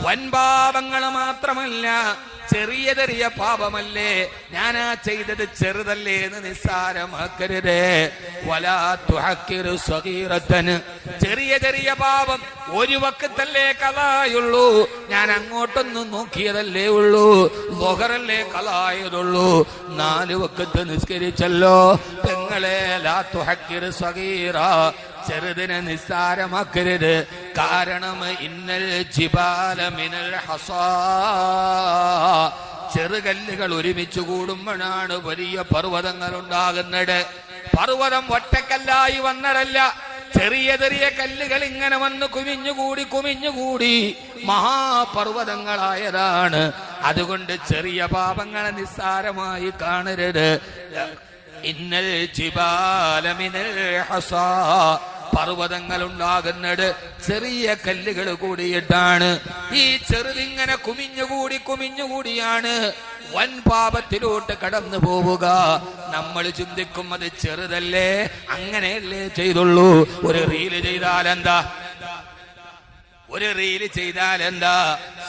വൻപാപങ്ങൾ മാത്രമല്ല ചെറിയ ചെറിയ പാപമല്ലേ? ഞാനാ ചെയ്തത് ചെറുതല്ലേ എന്ന് നിസ്സാരമാക്കരുത്. വലാ തുഹക്കിറു സ്വഗീറത്തന് ചെറിയ ചെറിയ പാപം ഒരു വക്കത്തല്ലേ കലായുള്ളൂ. ഞാൻ അങ്ങോട്ടൊന്നും നോക്കിയതല്ലേ ഉള്ളൂ. ലൊഹറല്ലേ കലായതുള്ളൂ. നാല് വക്കത്ത് നിസ്കരിച്ചല്ലോ. പെങ്ങളെ ലാ തുഹക്കിറു സ്വഗീറ ചെറുതിനെ നിസ്സാരമാക്കരുത്. കാരണം ഇന്നൽ ജിബാല മിനൽ ഹസാ. ചെറുകല്ലുകൾ ഒരുമിച്ച് കൂടുമ്പോഴാണ് വലിയ പർവതങ്ങൾ ഉണ്ടാകുന്നത് പർവതം ഒറ്റക്കല്ലായി വന്നതല്ല. ചെറിയ ചെറിയ കല്ലുകൾ ഇങ്ങനെ വന്ന് കുമിഞ്ഞുകൂടി കുമിഞ്ഞുകൂടി മഹാപർവതങ്ങളായതാണ്. അതുകൊണ്ട് ചെറിയ പാപങ്ങളെ നിസ്സാരമായി കാണരുത്. ഇന്നൽ ജിബാലമിനൽ ഹസാ. പർവതങ്ങൾ ഉണ്ടാകുന്നത് ചെറിയ കല്ലുകൾ കൂടിയിട്ടാണ്. ഈ ചെറുതിങ്ങനെ കുമിഞ്ഞുകൂടി കുമിഞ്ഞുകൂടിയാണ് വൻ പാപത്തിലോട്ട് കടന്നു പോവുക. നമ്മൾ ചിന്തിക്കും അത് ചെറുതല്ലേ? അങ്ങനെയല്ലേ ചെയ്തുള്ളൂ. ഒരു റീൽ ചെയ്താൽ എന്താ ഒരു റീൽ ചെയ്താൽ എന്താ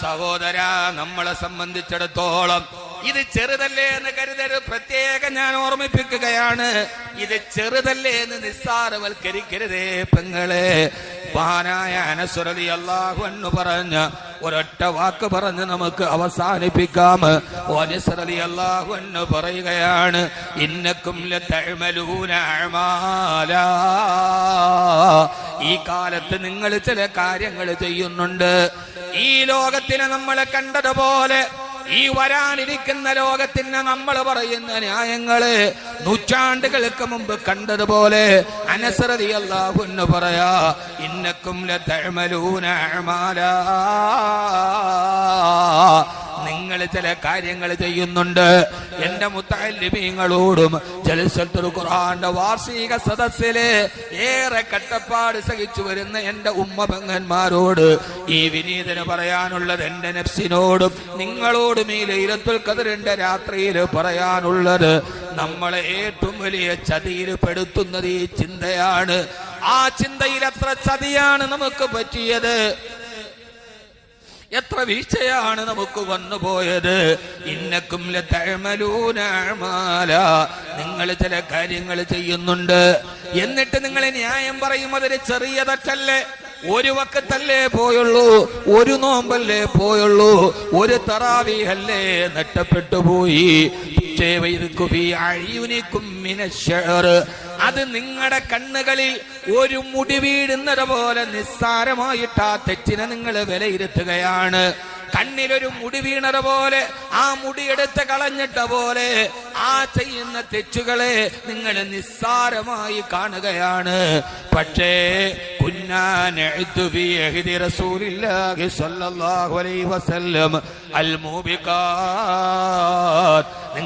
സഹോദര നമ്മളെ സംബന്ധിച്ചിടത്തോളം ഇത് ചെറുതല്ലേ എന്ന് കരുതരുത്. പ്രത്യേകം ഞാൻ ഓർമ്മിപ്പിക്കുകയാണ്. ഇത് ചെറുതല്ലേ എന്ന് നിസ്സാരവൽക്കരിക്കരുതേ പെങ്ങളെ. മഹാനായ അനസ്വരതി അള്ളാഹു എന്ന് പറഞ്ഞ ഒരൊറ്റ വാക്ക് പറഞ്ഞ് നമുക്ക് അവസാനിപ്പിക്കാം. ഓനസ്രതി അള്ളാഹു എന്ന് പറയുകയാണ് ഇന്നക്കും. ഈ കാലത്ത് നിങ്ങൾ ചില കാര്യങ്ങൾ ചെയ്യുന്നുണ്ട്. ഈ ലോകത്തിനെ നമ്മളെ കണ്ടതുപോലെ ഈ വരാനിരിക്കുന്ന ലോകത്തിന് നമ്മൾ പറയുന്ന ന്യായങ്ങൾ നൂറ്റാണ്ടുകൾക്ക് മുമ്പ് കണ്ടതുപോലെ അനസറതി അള്ളാഹു പറയാ ഇന്നക്കും ചില കാര്യങ്ങൾ ചെയ്യുന്നുണ്ട്. എന്റെ മുത്തല്ലിമീങ്ങളോടും ജലസത്തുൽ ഖുർആന്റെ വാർഷിക സദസ്സിൽ ഏറെ കട്ടപ്പാട് സഹിച്ചു വരുന്ന എന്റെ ഉമ്മ പെങ്ങന്മാരോട് ഈ വിനീതന് പറയാനുള്ളത് എന്റെ നഫ്സിനോടും നിങ്ങളോടും ഈ ലൈലത്തുൽ കതിരന്റെ രാത്രിയിൽ പറയാനുള്ളത് നമ്മളെ ഏറ്റവും വലിയ ചതിയിൽ പെടുത്തുന്നത് ഈ ചിന്തയാണ്. ആ ചിന്തയിൽ എത്ര ചതിയാണ് നമുക്ക് പറ്റിയത്. എത്ര വീഴ്ചയാണ് നമുക്ക് വന്നു പോയത്? ഇന്നക്കും നിങ്ങൾ ചില കാര്യങ്ങൾ ചെയ്യുന്നുണ്ട്. എന്നിട്ട് നിങ്ങൾ ന്യായം പറയും അതൊരു ചെറിയ ഒരു വക്കത്തല്ലേ പോയുള്ളൂ ഒരു നോമ്പല്ലേ പോയുള്ളൂ ഒരു തറാവിഹല്ലേ നഷ്ടപ്പെട്ടു പോയി. അത് നിങ്ങളുടെ കണ്ണുകളിൽ ഒരു മുടി വീഴുന്നത് പോലെ നിസ്സാരമായിട്ട് ആ തെറ്റിനെ നിങ്ങൾ വിലയിരുത്തുകയാണ്. കണ്ണിലൊരു മുടി വീണത് പോലെ ആ മുടി എടുത്ത് കളഞ്ഞിട്ട പോലെ ആ ചെയ്യുന്ന തെറ്റുകളെ നിങ്ങൾ നിസ്സാരമായി കാണുകയാണ്. പക്ഷേ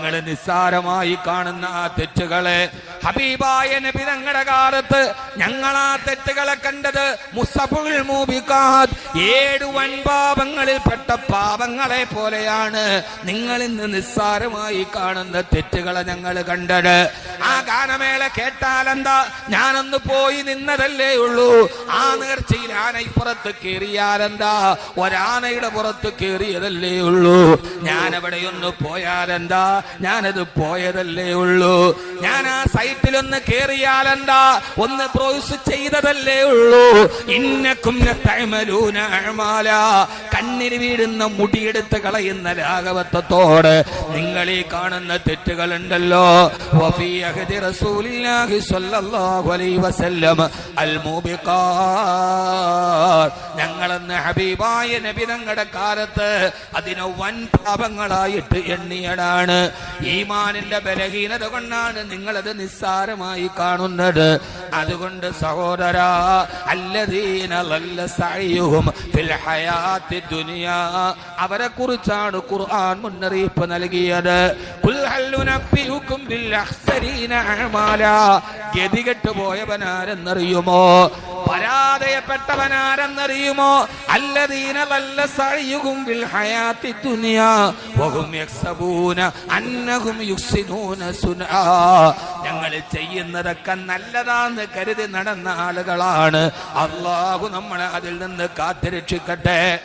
നിങ്ങൾ നിസ്സാരമായി കാണുന്ന ആ തെറ്റുകളെ ഹബീബായ നബി തങ്ങളുടെ കാലത്ത് ഞങ്ങൾ ആ തെറ്റുകളെ കണ്ടത് മുസഫുൽ മൂബിക്കാത് ഏഴു പെട്ട പാപങ്ങളെ പോലെയാണ് നിങ്ങൾ ഇന്ന് നിസ്സാരമായി കാണുന്ന തെറ്റുകളെ ഞങ്ങൾ കണ്ടത്. ആ ഗാനമേള കേട്ടാലെന്താ? ഞാനൊന്ന് പോയി നിന്നതല്ലേ ഉള്ളൂ. ആ നേർച്ചയിൽ ആന ഇപ്പുറത്ത് കയറിയാലെന്താ? ഒരാനയുടെ പുറത്ത് കയറിയതല്ലേ ഉള്ളൂ. ഞാൻ എവിടെയൊന്ന് പോയാലെന്താ? ഞാനത് പോയതല്ലേ ഉള്ളൂ. ഞാൻ ആ സൈറ്റിലൊന്ന് കേറിയാലെന്താ? ഒന്ന് പ്രോസ് ചെയ്തതല്ലേ ഉള്ളൂ. ഇന്നക്കും. കണ്ണിന് വീടുന്ന മുടിയെടുത്ത് കളയുന്ന രാഘവത്വത്തോട് നിങ്ങൾ ഈ കാണുന്ന തെറ്റുകളുണ്ടല്ലോ. ഞങ്ങളെന്ന് ഹബീബായ നബി തങ്ങളുടെ കാലത്ത് അതിനെ വൻ പാപങ്ങളായിട്ട് എണ്ണിയടാണ് ഈമാനിന്റെ ബലഹീനത കൊണ്ടാണ് നിങ്ങളത് നിസ്സാരമായി കാണുന്നത്. അതുകൊണ്ട് സഹോദര അവരെ കുറിച്ചാണ് ഖുർആൻ മുന്നറിയിപ്പ് നൽകിയത്. ഗതികെട്ട് പോയവനാരെന്നറിയുമോ? പരാജയപ്പെട്ടവനാരെന്നറിയുമോ? അല്ലദീന വഹും അന്നഹും ഞങ്ങൾ ചെയ്യുന്നതൊക്കെ നല്ലതാന്ന് കരുതി നടന്ന ആളുകളാണ്. അള്ളാഹു നമ്മളെ അതിൽ നിന്ന് കാത്തുരക്ഷിക്കട്ടെ.